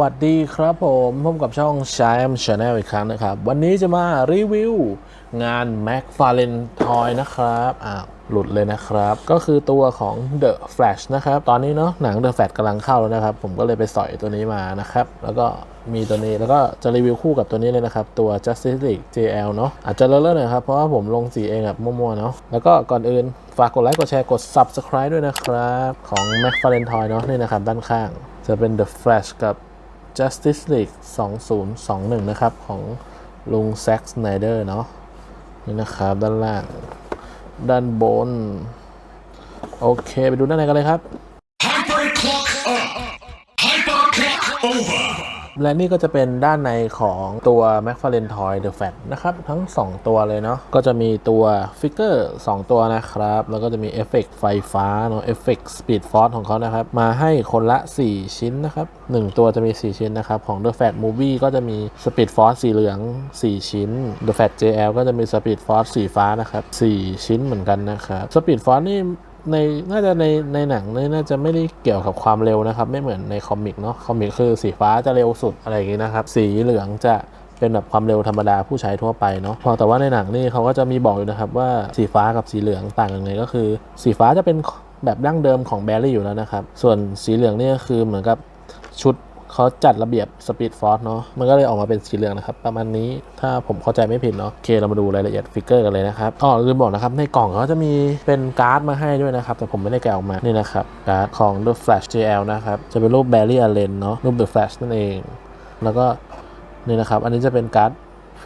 วัสดีครับผมพบกับช่อง s h i m Channel อีกครั้งนะครับ วันนี้จะมารีวิวงาน Mac f a r l a n t o y นะครับอ่าหลุดเลยนะครับ ก็คือตัวของ The Flash นะครับ ตอนนี้เนาะหนัง The Flash กำลังเข้าแล้วนะครับ ผมก็เลยไปสอยตัวนี้มานะครับ แล้วก็มีตัวนี้แล้วก็จะรีวิวคู่กับตัวนี้เลยนะครับ ตัว Justice League JL เนาะอาจจะเลอะๆหน่อยครับ เพราะว่าผมลงสีเองแบบมั่วๆเนาะแล้วก็ก่อนอื่น ฝากกดไลค์กดแชร์กด Subscribe ด้วยนะครับ ของ Mac f a r l a n t o y เนาะนี่นะครับด้านข้าง จะเป็น The Flash กับ Justice League 2021 นะครับ ของลุงแซ็กสไนเดอร์เนาะนี่นะครับ ด้านล่าง ด้านบน โอเค ไปดูด้านในกันเลยครับ และนี่ก็จะเป็นด้านในของตัว m c f a r l a n e Toy The Fat นะครับทั้ง 2 ตัวเลยเนาะก็จะมีตัวฟิกเกอร์2ตัวนะครับ แล้วก็จะมีเอฟเฟกไฟฟ้าเนาะเอฟเฟกสปีดฟอร์ของเขานะครับ มาให้คนละ 4 ชิ้นนะครับ 1 ตัวจะมี 4 ชิ้นนะครับ ของ The Fat Movie ก็จะมี Speed Force สีเหลือง 4 ชิ้น The Fat JL ก็จะมี Speed Force สีฟ้านะครับ4ชิ้นเหมือนกันนะครับ Speed Force นี่ ในน่าจะในในหนังนี่น่าจะไม่ได้เกี่ยวกับความเร็วนะครับ ไม่เหมือนในคอมิกเนาะคอมิกคือสีฟ้าจะเร็วสุดอะไรอย่างงี้นะครับ สีเหลืองจะเป็นแบบความเร็วธรรมดาผู้ใช้ทั่วไปเนาะพอแต่ว่าในหนังนี่เขาก็จะมีบอกอยู่นะครับว่าสีฟ้ากับสีเหลืองต่างกันยังไงก็คือ สีฟ้าจะเป็นแบบดั้งเดิมของแบรี่อยู่แล้วนะครับ ส่วนสีเหลืองนี่ก็คือเหมือนกับชุด เขาจัดระเบียบสปีดฟอร์สเนาะมันก็เลยออกมาเป็นสีเหลืองนะครับ ประมาณนี้ถ้าผมเข้าใจไม่ผิดเนาะโอเคเรามาดูรายละเอียดฟิกเกอร์กันเลยนะครับอ๋อลืมบอกนะครับ ในกล่องเขาจะมีเป็นการ์ดมาให้ด้วยนะครับ แต่ผมไม่ได้แกะออกมานี่นะครับการ์ดของ The Flash JL นะครับ จะเป็นรูป Barry Allen เนาะรูป The Flash นั่นเอง แล้วก็นี่นะครับ อันนี้จะเป็นการ์ด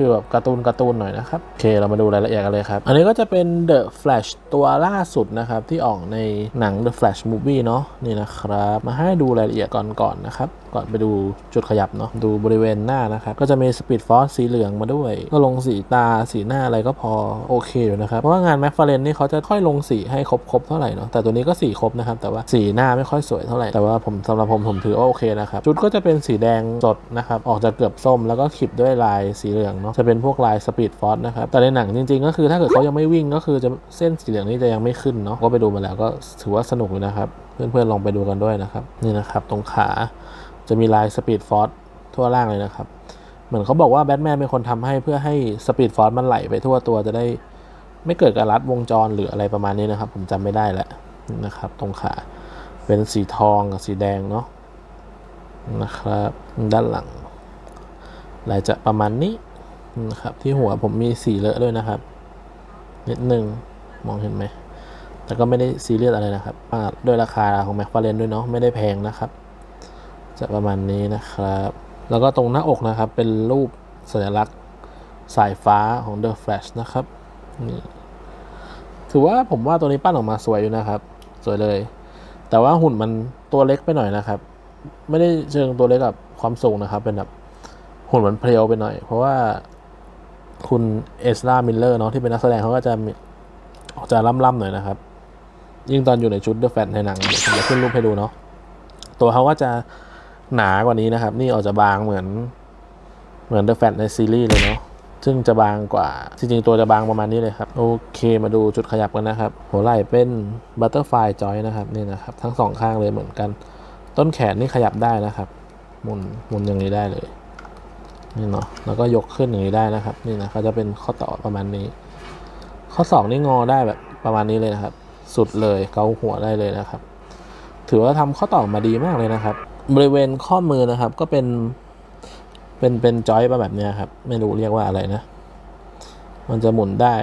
ฟีลแบบการ์ตูนการ์ตูนหน่อยนะครับ โอเค เรามาดูรายละเอียดกันเลยครับ อันนี้ก็จะเป็น The Flash ตัวล่าสุดนะครับ ที่ออกในหนัง The Flash Movie เนาะนี่นะครับ มาให้ดูรายละเอียดก่อนก่อนนะครับ ก่อนไปดูจุดขยับเนาะดูบริเวณหน้านะครับ ก็จะมี Speed Force สีเหลืองมาด้วย ก็ลงสีตาสีหน้าอะไรก็พอโอเคอยู่นะครับ เพราะว่างาน m c f a r l a n e นี่เขาจะค่อยลงสีให้ครบครบเท่าไหร่เนาะแต่ตัวนี้ก็สีครบนะครับ แต่ว่าสีหน้าไม่ค่อยสวยเท่าไหร่แต่ว่าผมสำหรับผมผมถือว่าโอเคนะครับชุดก็จะเป็นสีแดงสดนะครับออกจะเกือบส้มแล้วก็ขีดด้วยลายสีเหลืองเนาะจะเป็นพวกลาย Speed Force นะครับแต่ในหนังจริงๆ ก็คือถ้าเกิดเขายังไม่วิ่งก็คือจะเส้นสีเหลืองนี่จะยังไม่ขึ้นเนาะก็ไปดูมาแล้วก็ถือว่าสนุกนะครับเพื่อนๆลองไปดูกันด้วยนะครับนี่นะครับตรงขา จะมีลายสปีดฟอร์สทั่วล่างเลยนะครับ เหมือนเขาบอกว่าแบทแมนเป็นคนทำให้เพื่อให้สปีดฟอร์สมันไหลไปทั่วตัวจะได้ไม่เกิดการรัดวงจรหรืออะไรประมาณนี้นะครับ ผมจำไม่ได้แล้วนะครับ ตรงขาเป็นสีทองกับสีแดงเนาะนะครับ ด้านหลังลายจะประมาณนี้นะครับ ที่หัวผมมีสีเลอะด้วยนะครับนิดนึงมองเห็นไหมแต่ก็ไม่ได้ซีเรียสอะไรนะครับด้วยราคาของแม็กฟาเรนด้วยเนาะไม่ได้แพงนะครับ จะประมาณนี้นะครับ แล้วก็ตรงหน้าอกนะครับเป็นรูปสัญลักษณ์สายฟ้าของ The Flash นะครับนี่ถือว่าผมว่าตัวนี้ปั้นออกมาสวยอยู่นะครับ สวยเลย แต่ว่าหุ่นมันตัวเล็กไปหน่อยนะครับ ไม่ได้เชิงตัวเล็กกับความสูงนะครับ เป็นแบบหุ่นมันเพรียวไปหน่อย เพราะว่าคุณเอสรามิลเลอร์เนาะที่เป็นนักแสดงเขาก็จะออกจะล่ำๆหน่อยนะครับ ยิ่งตอนอยู่ในชุด The Flash ในหนังเดี๋ยวผมจะขึ้นรูปให้ดูเนาะตัวเขาก็จะ หนากว่านี้นะครับ นี่ออกจะบางเหมือนเหมือนเดอะแฟตในซีรีส์เลยเนาะซึ่งจะบางกว่า จริงๆ ตัวจะบางประมาณนี้เลยครับ โอเคมาดูจุดขยับกันนะครับ หัวไหล่เป็นบัตเตอร์ไฟจอยนะครับนี่นะครับ ทั้งสองข้างเลยเหมือนกัน ต้นแขนนี่ขยับได้นะครับหมุนหมุนอย่างนี้ได้เลยนี่เนาะแล้วก็ยกขึ้นอย่างนี้ได้นะครับ นี่นะเขาจะเป็นข้อต่อประมาณนี้ ข้อศอกนี่งอได้แบบประมาณนี้เลยนะครับ สุดเลยเกาหัวได้เลยนะครับ ถือว่าทำข้อต่อมาดีมากเลยนะครับ บริเวณข้อมือนะครับ ก็เป็น เป็นเป็นจอยมาแบบเนี้ยครับ ไม่รู้เรียกว่าอะไรนะ มันจะหมุนได้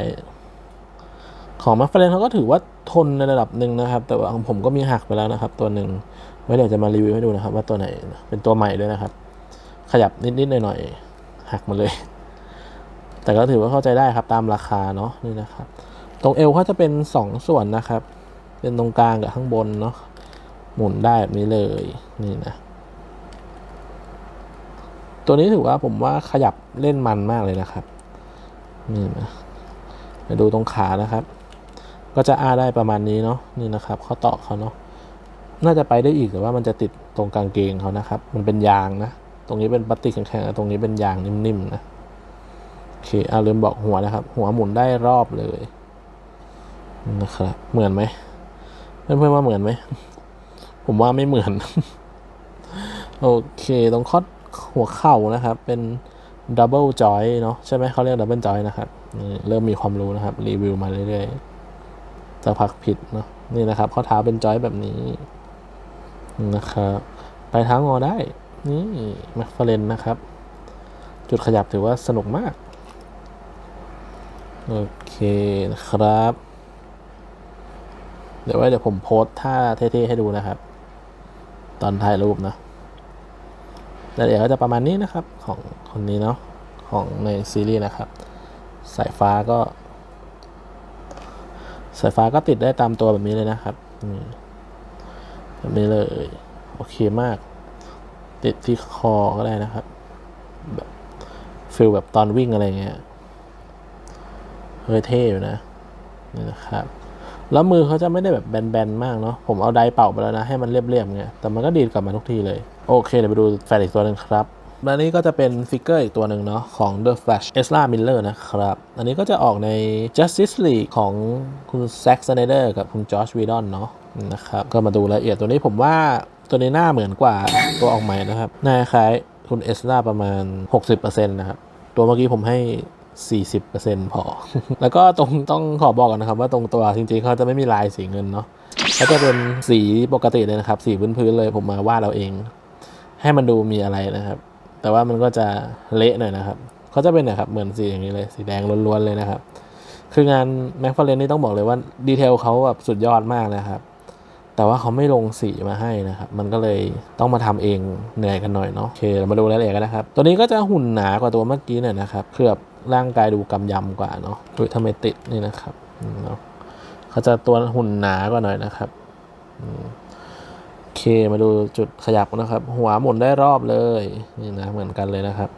ของมาฟเรนเขาก็ถือว่าทนในระดับหนึ่งนะครับ แต่ว่าของผมก็มีหักไปแล้วนะครับ ตัวหนึ่งไว้เดี๋ยวจะมารีวิวให้ดูนะครับ ว่าตัวไหนเป็นตัวใหม่ด้วยนะครับ ขยับนิดๆหน่อยๆหักมาเลย แต่ก็ถือว่าเข้าใจได้ครับตามราคาเนาะนี่นะครับ ตรงเอวเขาจะเป็นสองส่วนนะครับ เป็นตรงกลางกับข้างบนเนาะ หมุนได้แบบนี้เลยนี่นะ ตัวนี้ถือว่าผมว่าขยับเล่นมันมากเลยนะครับ นี่นะมาดูตรงขานะครับ ก็จะอ้าได้ประมาณนี้เนาะนี่นะครับเข้อต่อเขาเนาะน่าจะไปได้อีกแต่ว่ามันจะติดตรงกางเกงเขานะครับ มันเป็นยางนะ ตรงนี้เป็นพลาสติกแข็งๆตรงนี้เป็นยางนิ่มๆนะโอเคเอาลืมบอกหัวนะครับ หัวหมุนได้รอบเลยนะครับ เหมือนไหมเพื่อนๆว่าเหมือนไหม ผมว่าไม่เหมือน โอเคตรงข้อหัวเข่านะครับ เป็นดับเบิลจอยเนาะใช่ไหมเขาเรียกดับเบิลจอยนะครับเริ่มมีความรู้นะครับ รีวิวมาเรื่อยๆจะพักผิดเนาะนี่นะครับ ข้อเท้าเป็นจอยแบบนี้นะครับปลายเท้างอได้ นี่แมคฟาเรนนะครับ จุดขยับถือว่าสนุกมาก โอเคนะครับ เดี๋ยวไว้เดี๋ยวผมโพสท่าเท่ๆให้ดูนะครับ ตอนถ่ายรูปนะแล้วเดี๋ยวก็จะประมาณนี้นะครับของคนนี้เนาะของในซีรีส์นะครับ สายฟ้าก็ สายฟ้าก็ติดได้ตามตัวแบบนี้เลยนะครับนี่แบบนี้เลย โอเคมาก ติดที่คอก็ได้นะครับ แบบฟิลแบบตอนวิ่งอะไรเงี้ยเฮ้ยเท่อยู่นะนี่นะครับ แล้วมือเขาจะไม่ได้แบบแบนๆมากเนาะ ผมเอาไดร์เป่าไปแล้วนะ ให้มันเรียบๆเงี้ย แต่มันก็ดีดกลับมาทุกทีเลย โอเค เดี๋ยวไปดูแฟนอีกตัวหนึ่งครับและนี้ก็จะเป็นฟิกเกอร์อีกตัวหนึ่งเนาะของ The Flash Ezra Miller นะครับ อันนี้ก็จะออกใน Justice League ของคุณ Zack Snyder กับคุณ Josh Whedon เนาะนะครับ ก็มาดูรายละเอียดตัวนี้ผมว่าตัวนี้หน้าเหมือนกว่าตัวออกใหม่นะครับหน้าคล้ายคุณเอสราประมาณ 60%นะครับ ตัวเมื่อกี้ผมให้ 40%พอ แล้วก็ตรงต้องขอบอกก่อนนะครับ ว่าตรงตัวจริงๆเขาจะไม่มีลายสีเงินเนาะเขาจะเป็นสีปกติเลยนะครับ สีพื้นๆเลยผมมาวาดเราเอง ให้มันดูมีอะไรนะครับ แต่ว่ามันก็จะเละหน่อยนะครับเขาจะเป็นนะครับเหมือนสีอย่างนี้เลยสีแดงล้วนๆเลยนะครับ คืองานแม็กฟาเรนนี่ต้องบอกเลยว่าดีเทลเขาแบบสุดยอดมากนะครับ แต่ว่าเขาไม่ลงสีมาให้นะครับ มันก็เลยต้องมาทำเองเหนื่อยกันหน่อยเนาะโอเคเรามาดูรายละเอียดกันนะครับ ตัวนี้ก็จะหุ่นหนากว่าตัวเมื่อกี้หน่อยนะครับเคือบ ร่างกายดูกำยำกว่าเนาะดูทำไมติดนี่นะครับเนาะเขาจะตัวหุ่นหนากว่าหน่อยนะครับโอเคมาดูจุดขยับนะครับ หัวหมุนได้รอบเลยนี่นะเหมือนกันเลยนะครับ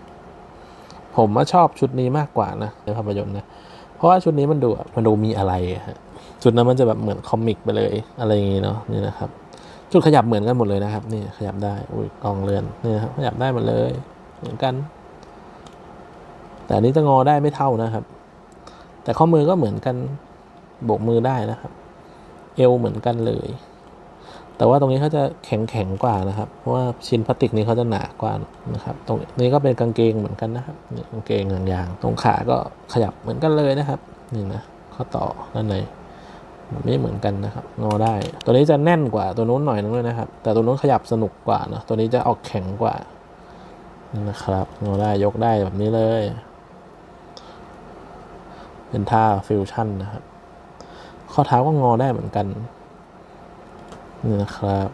ผมว่าชอบชุดนี้มากกว่านะในภาพยนตร์นะเพราะว่าชุดนี้มันดูมันดูมีอะไรฮะจุดนั้นมันจะแบบเหมือนคอมิกไปเลยอะไรอย่างงี้เนาะนี่นะครับ จุดขยับเหมือนกันหมดเลยนะครับ นี่ขยับได้อุ้ยกองเรือนนี่นะครับขยับได้หมดเลย เหมือนกัน แต่อันนี้จะงอได้ไม่เท่านะครับ แต่ข้อมือก็เหมือนกันโบกมือได้นะครับ เอวเหมือนกันเลย แต่ว่าตรงนี้เขาจะแข็งแข็งกว่านะครับ เพราะว่าชิ้นพลาสติกนี้เขาจะหนากว่านะครับ ตรงนี้ก็เป็นกางเกงเหมือนกันนะครับกางเกงยาง ๆ ตรงขาก็ขยับเหมือนกันเลยนะครับนี่นะข้อต่อด้านในแบบนี้เหมือนกันนะครับงอได้ ตัวนี้จะแน่นกว่าตัวนู้นหน่อยนึงเลยนะครับ แต่ตัวนู้นขยับสนุกกว่าเนอะตัวนี้จะออกแข็งกว่านี่นะครับงอได้ยกได้แบบนี้เลย เป็นท่าฟิวชั่นนะครับ ข้อเท้าก็งอได้เหมือนกันนี่นะครับ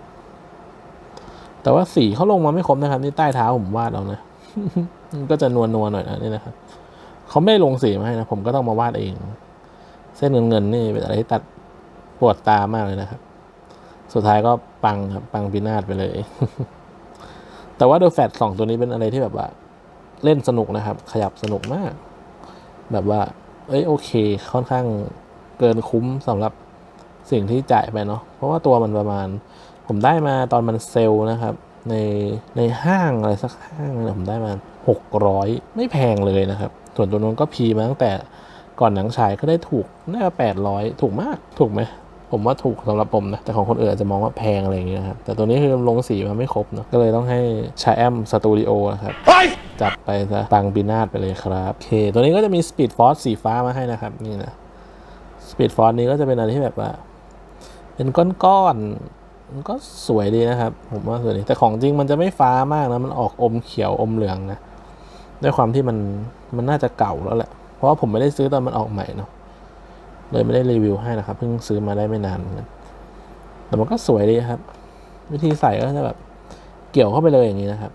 แต่ว่าสีเขาลงมาไม่ครบนะครับ นี่ใต้เท้าผมวาดเอานะก็จะนวลนวลหน่อยนะนี่นะครับเขาไม่ลงสีมาให้นะผมก็ต้องมาวาดเอง เส้นเงินเงินนี่เป็นอะไรที่ตัดปวดตามากเลยนะครับ สุดท้ายก็ปังครับปังพินาศไปเลย แต่ว่าเดอะแฟตสองตัวนี้เป็นอะไรที่แบบว่า เล่นสนุกนะครับ ขยับสนุกมาก แบบว่า เอ้ยโอเค ค่อนข้างเกินคุ้มสำหรับสิ่งที่จ่ายไปเนาะเพราะว่าตัวมันประมาณ ผมได้มาตอนมันเซลล์นะครับ ในในห้างอะไรสักห้างเนี่ยผมได้มาหกร้อยไม่แพงเลยนะครับ ส่วนตัวนู้นก็พีมาตั้งแต่ก่อนหนังฉายก็ได้ถูกน่าแปดร้อยถูกมากถูกไหม ผมว่าถูกสำหรับผมนะ แต่ของคนอื่นอาจจะมองว่าแพงอะไรอย่างเงี้ยนะครับ แต่ตัวนี้คือลงสีมาไม่ครบเนาะ ก็เลยต้องให้ชาแอมสตูดิโอนะครับจัดไปซะปังปีนาศไปเลยครับ โอเค ตัวนี้ก็จะมี Speed Force สีฟ้ามาให้นะครับ นี่นะ Speed Force นี้ก็จะเป็นอะไรที่แบบว่า เป็นก้อนๆมันก็สวยดีนะครับ ผมว่าสวยดี แต่ของจริงมันจะไม่ฟ้ามากนะ มันออกอมเขียวอมเหลืองนะ ด้วยความที่มันมันน่าจะเก่าแล้วแหละ เพราะว่าผมไม่ได้ซื้อตอนมันออกใหม่เนาะ เลยไม่ได้รีวิวให้นะครับเพิ่งซื้อมาได้ไม่นานแต่มันก็สวยดีครับ วิธีใส่ก็จะแบบเกี่ยวเข้าไปเลยอย่างนี้นะครับ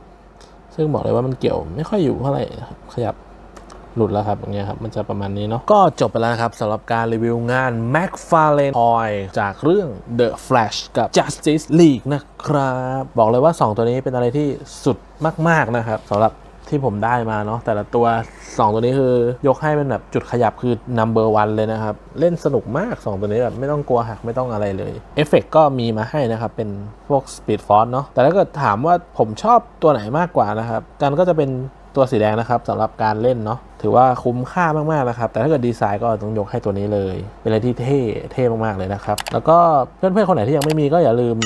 ซึ่งบอกเลยว่ามันเกี่ยวไม่ค่อยอยู่เท่าไหร่ครับขยับหลุดแล้วครับอย่างเงี้ยครับ มันจะประมาณนี้เนาะก็จบไปแล้วครับสำหรับการรีวิวงาน McFarlane Toy จากเรื่อง The Flash กับ Justice League นะครับ บอกเลยว่า 2 ตัวนี้เป็นอะไรที่สุดมาก ๆ นะครับสำหรับ ที่ผมได้มาเนาะแต่ละตัว 2 ตัวนี้คือยกให้เป็นแบบจุดขยับคือ number one เลยนะครับ เล่นสนุกมาก 2 ตัวนี้แบบไม่ต้องกลัวหักไม่ต้องอะไรเลยเอฟเฟกก็มีมาให้นะครับ เป็นพวก Speed Force เนาะแต่ถ้าเกิดถามว่าผมชอบตัวไหนมากกว่านะครับกันก็จะเป็นตัวสีแดงนะครับสำหรับการเล่นเนาะถือว่าคุ้มค่ามากๆนะครับ แต่ถ้าเกิดดีไซน์ก็ต้องยกให้ตัวนี้เลย เป็นอะไรที่เท่เท่มากๆเลยนะครับ แล้วก็เพื่อนๆคนไหนที่ยังไม่มีก็อย่าลืม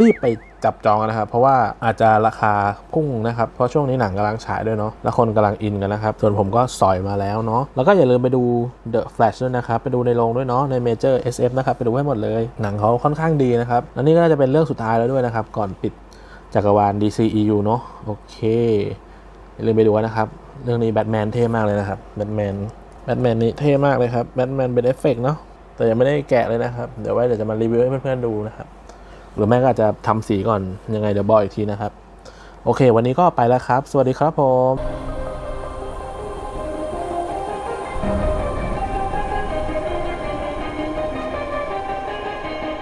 รีบไปจับจองนะครับ เพราะว่าอาจจะราคาพุ่งนะครับ เพราะช่วงนี้หนังกำลังฉายด้วยเนาะแล้วคนกำลังอินกันนะครับ ส่วนผมก็สอยมาแล้วเนาะแล้วก็อย่าลืมไปดู The Flash ด้วยนะครับ ไปดูในโรงด้วยเนาะใน Major SF นะครับไปดูให้หมดเลย หนังเขาค่อนข้างดีนะครับและนี่ก็น่าจะเป็นเรื่องสุดท้ายแล้วด้วยนะครับ ก่อนปิดจักรวาล DCEU เนาะโอเคอย่าลืมไปดูนะครับเรื่องนี้แบทแมนเท่มากเลยนะครับแบทแมนแบทแมนนี่เท่มากเลยครับแบทแมนเป็นเอฟเฟกต์เนาะแต่ยังไม่ได้แกะเลยนะครับ เดี๋ยวไว้เดี๋ยวจะมารีวิวให้เพื่อนๆดูนะครับ หรือไม่ก็อาจจะทำสีก่อนยังไงเดี๋ยวบอกอีกทีนะครับ โอเค วันนี้ก็ไปแล้วครับ สวัสดีครับผม